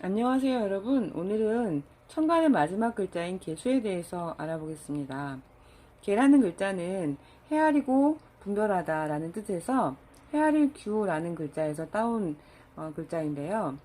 안녕하세요 여러분. 오늘은 천간의 마지막 글자인 개수에 대해서 알아보겠습니다. 개라는 글자는 헤아리고 분별하다 라는 뜻에서 헤아릴 규라는 글자에서 따온 어, 글자인데요.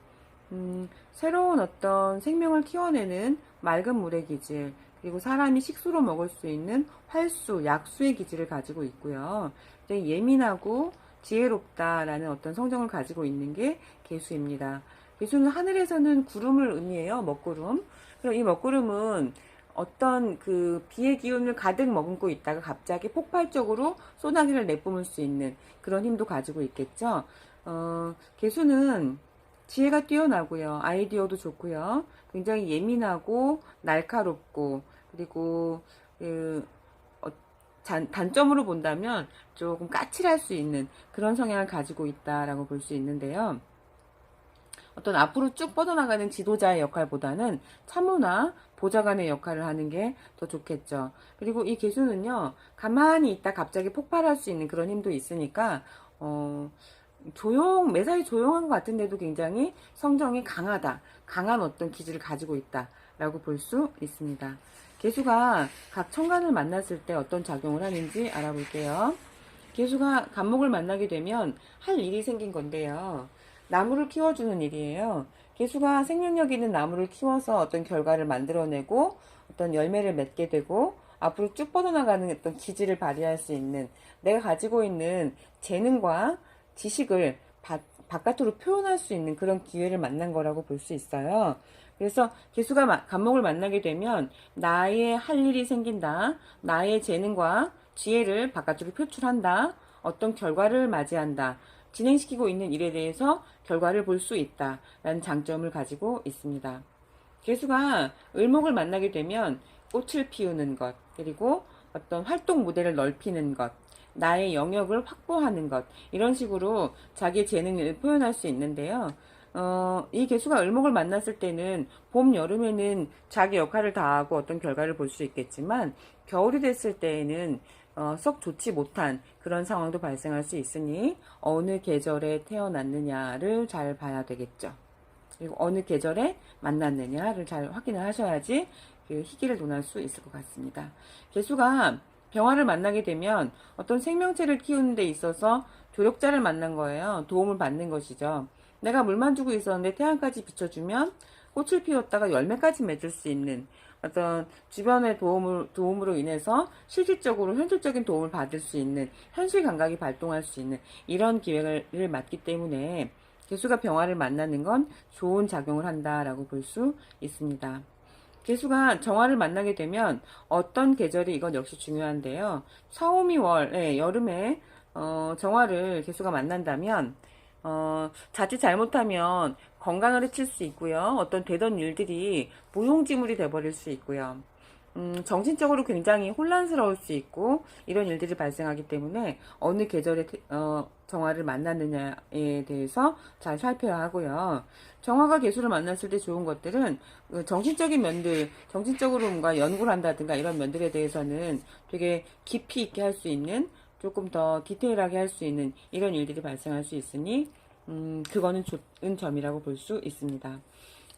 음, 새로운 어떤 생명을 키워내는 맑은 물의 기질 그리고 사람이 식수로 먹을 수 있는 활수, 약수의 기질을 가지고 있고요. 예민하고 지혜롭다라는 어떤 성정을 가지고 있는 게 개수입니다. 개수는 하늘에서는 구름을 의미해요. 먹구름. 그럼 이 먹구름은 어떤 그 비의 기운을 가득 머금고 있다가 갑자기 폭발적으로 소나기를 내뿜을 수 있는 그런 힘도 가지고 있겠죠. 어, 개수는 지혜가 뛰어나고요. 아이디어도 좋고요. 굉장히 예민하고 날카롭고 그리고 그 어, 단, 단점으로 본다면 조금 까칠할 수 있는 그런 성향을 가지고 있다라고 볼 수 있는데요. 어떤 앞으로 쭉 뻗어나가는 지도자의 역할보다는 참모나 보좌관의 역할을 하는 게 더 좋겠죠. 그리고 이 개수는요, 가만히 있다 갑자기 폭발할 수 있는 그런 힘도 있으니까, 어, 조용, 매사에 조용한 것 같은데도 굉장히 성정이 강하다. 강한 어떤 기질을 가지고 있다. 라고 볼 수 있습니다. 개수가 각 천간을 만났을 때 어떤 작용을 하는지 알아볼게요. 개수가 간목을 만나게 되면 할 일이 생긴 건데요. 나무를 키워주는 일이에요. 개수가 생명력 있는 나무를 키워서 어떤 결과를 만들어내고 어떤 열매를 맺게 되고 앞으로 쭉 뻗어나가는 어떤 기질을 발휘할 수 있는 내가 가지고 있는 재능과 지식을 바, 바깥으로 표현할 수 있는 그런 기회를 만난 거라고 볼 수 있어요. 그래서 개수가 간목을 만나게 되면 나의 할 일이 생긴다. 나의 재능과 지혜를 바깥으로 표출한다. 어떤 결과를 맞이한다. 진행시키고 있는 일에 대해서 결과를 볼 수 있다. 라는 장점을 가지고 있습니다. 개수가 을목을 만나게 되면 꽃을 피우는 것, 그리고 어떤 활동 무대를 넓히는 것, 나의 영역을 확보하는 것, 이런 식으로 자기의 재능을 표현할 수 있는데요. 어, 이 개수가 을목을 만났을 때는 봄, 여름에는 자기 역할을 다하고 어떤 결과를 볼 수 있겠지만, 겨울이 됐을 때에는 어, 썩 좋지 못한 그런 상황도 발생할 수 있으니 어느 계절에 태어났느냐를 잘 봐야 되겠죠. 그리고 어느 계절에 만났느냐를 잘 확인을 하셔야지 그 희기를 논할 수 있을 것 같습니다. 개수가 병화를 만나게 되면 어떤 생명체를 키우는 데 있어서 조력자를 만난 거예요. 도움을 받는 것이죠. 내가 물만 주고 있었는데 태양까지 비춰주면 꽃을 피웠다가 열매까지 맺을 수 있는 어떤 주변의 도움을, 도움으로 인해서 실질적으로 현실적인 도움을 받을 수 있는 현실 감각이 발동할 수 있는 이런 기회를 맞기 때문에 개수가 병화를 만나는 건 좋은 작용을 한다라고 볼 수 있습니다. 개수가 정화를 만나게 되면 어떤 계절이 이건 역시 중요한데요. 사오미월, 네, 여름에 어, 정화를 개수가 만난다면 어, 자칫 잘못하면 건강을 해칠 수 있고요. 어떤 되던 일들이 무용지물이 돼버릴 수 있고요. 음, 정신적으로 굉장히 혼란스러울 수 있고 이런 일들이 발생하기 때문에 어느 계절에 어, 정화를 만났느냐에 대해서 잘 살펴야 하고요. 정화가 개수를 만났을 때 좋은 것들은 그 정신적인 면들, 정신적으로 뭔가 연구를 한다든가 이런 면들에 대해서는 되게 깊이 있게 할 수 있는 조금 더 디테일하게 할 수 있는 이런 일들이 발생할 수 있으니 음, 그거는 좋은 점이라고 볼 수 있습니다.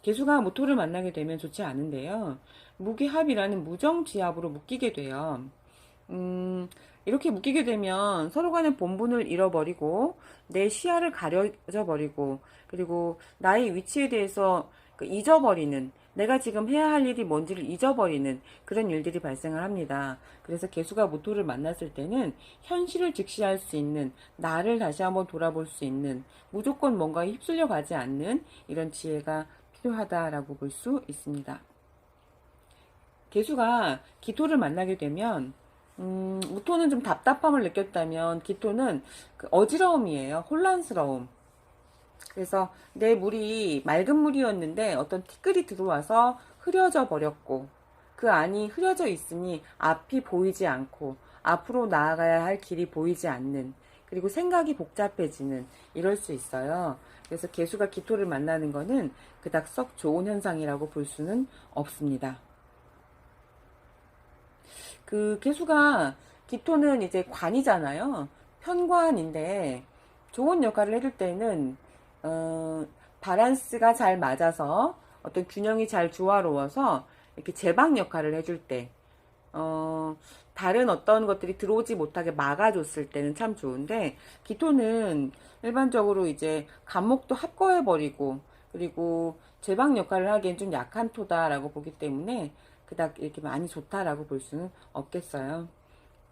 개수가 모토를 만나게 되면 좋지 않은데요. 무기합이라는 무정지합으로 묶이게 돼요. 음, 이렇게 묶이게 되면 서로 간의 본분을 잃어버리고 내 시야를 가려져 버리고 그리고 나의 위치에 대해서 그 잊어버리는 내가 지금 해야 할 일이 뭔지를 잊어버리는 그런 일들이 발생을 합니다. 그래서 개수가 모토를 만났을 때는 현실을 직시할 수 있는 나를 다시 한번 돌아볼 수 있는 무조건 뭔가에 휩쓸려 가지 않는 이런 지혜가 필요하다라고 볼 수 있습니다. 개수가 기토를 만나게 되면 음, 무토는 좀 답답함을 느꼈다면 기토는 그 어지러움이에요. 혼란스러움. 그래서 내 물이 맑은 물이었는데 어떤 티끌이 들어와서 흐려져 버렸고 그 안이 흐려져 있으니 앞이 보이지 않고 앞으로 나아가야 할 길이 보이지 않는 그리고 생각이 복잡해지는 이럴 수 있어요. 그래서 개수가 기토를 만나는 거는 그닥 썩 좋은 현상이라고 볼 수는 없습니다. 그 개수가 기토는 이제 관이잖아요. 편관인데 좋은 역할을 해줄 때는 어, 바란스가 잘 맞아서 어떤 균형이 잘 조화로워서 이렇게 제방 역할을 해줄 때, 어, 다른 어떤 것들이 들어오지 못하게 막아줬을 때는 참 좋은데, 기토는 일반적으로 이제 간목도 합거해버리고, 그리고 제방 역할을 하기엔 좀 약한 토다라고 보기 때문에, 그닥 이렇게 많이 좋다라고 볼 수는 없겠어요.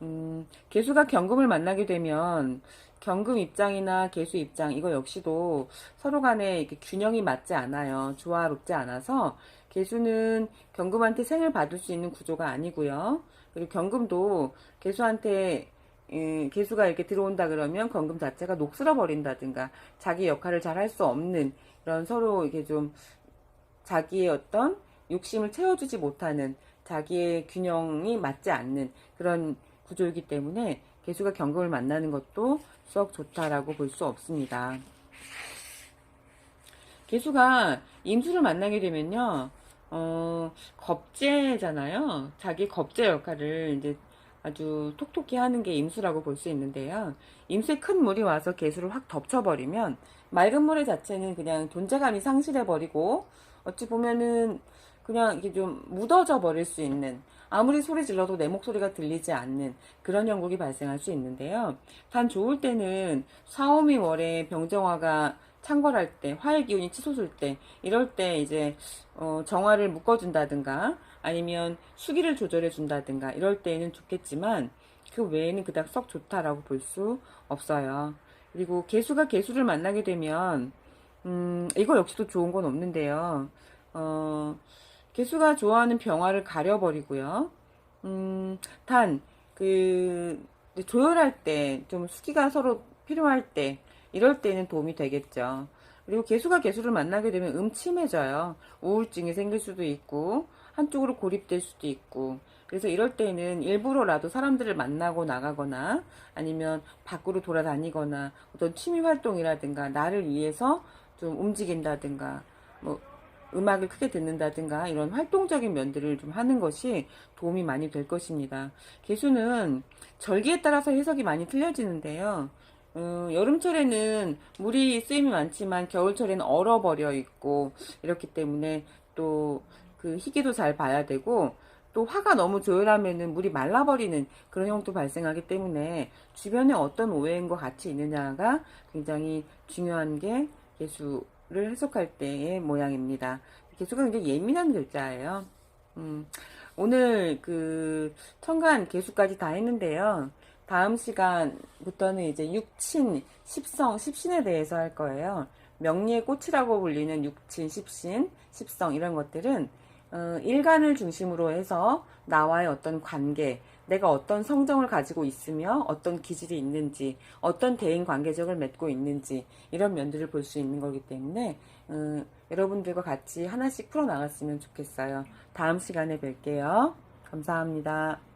음, 개수가 경금을 만나게 되면 경금 입장이나 개수 입장 이거 역시도 서로 간에 이렇게 균형이 맞지 않아요. 조화롭지 않아서 개수는 경금한테 생을 받을 수 있는 구조가 아니고요. 그리고 경금도 개수한테 음, 개수가 이렇게 들어온다 그러면 경금 자체가 녹슬어 버린다든가 자기 역할을 잘 할 수 없는 이런 서로 이게 좀 자기의 어떤 욕심을 채워주지 못하는 자기의 균형이 맞지 않는 그런 구조이기 때문에 개수가 경금을 만나는 것도 썩 좋다라고 볼 수 없습니다. 개수가 임수를 만나게 되면요, 어, 겁재잖아요. 자기 겁재 역할을 이제 아주 톡톡히 하는 게 임수라고 볼 수 있는데요. 임수에 큰 물이 와서 개수를 확 덮쳐버리면 맑은 모래 자체는 그냥 존재감이 상실해버리고 어찌 보면은 그냥 이게 좀 묻어져 버릴 수 있는 아무리 소리 질러도 내 목소리가 들리지 않는 그런 형국이 발생할 수 있는데요. 단 좋을 때는 사오미 월에 병정화가 창궐할 때, 화의 기운이 치솟을 때, 이럴 때 이제 어, 정화를 묶어준다든가 아니면 수기를 조절해준다든가 이럴 때는 좋겠지만 그 외에는 그닥 썩 좋다라고 볼 수 없어요. 그리고 개수가 개수를 만나게 되면 음, 이거 역시도 좋은 건 없는데요. 어, 개수가 좋아하는 병화를 가려버리고요. 음, 단, 그, 조율할 때, 좀 수기가 서로 필요할 때, 이럴 때는 도움이 되겠죠. 그리고 개수가 개수를 만나게 되면 음침해져요. 우울증이 생길 수도 있고, 한쪽으로 고립될 수도 있고, 그래서 이럴 때는 일부러라도 사람들을 만나고 나가거나, 아니면 밖으로 돌아다니거나, 어떤 취미 활동이라든가, 나를 위해서 좀 움직인다든가, 뭐, 음악을 크게 듣는다든가 이런 활동적인 면들을 좀 하는 것이 도움이 많이 될 것입니다. 개수는 절기에 따라서 해석이 많이 틀려지는데요. 음, 여름철에는 물이 쓰임이 많지만 겨울철에는 얼어버려 있고 이렇기 때문에 또 그 희기도 잘 봐야 되고 또 화가 너무 조열하면은 물이 말라버리는 그런 형도 발생하기 때문에 주변에 어떤 오해인과 같이 있느냐가 굉장히 중요한 게 개수 를 해석할 때의 모양입니다. 개수가 굉장히 예민한 글자예요. 음, 오늘 그 천간 개수까지 다 했는데요. 다음 시간부터는 이제 육친, 십성, 십신에 대해서 할 거예요. 명리의 꽃이라고 불리는 육친, 십신, 십성 이런 것들은 어, 일간을 중심으로 해서 나와의 어떤 관계, 내가 어떤 성정을 가지고 있으며 어떤 기질이 있는지, 어떤 대인 관계적을 맺고 있는지 이런 면들을 볼 수 있는 거기 때문에 어, 여러분들과 같이 하나씩 풀어 나갔으면 좋겠어요. 다음 시간에 뵐게요. 감사합니다.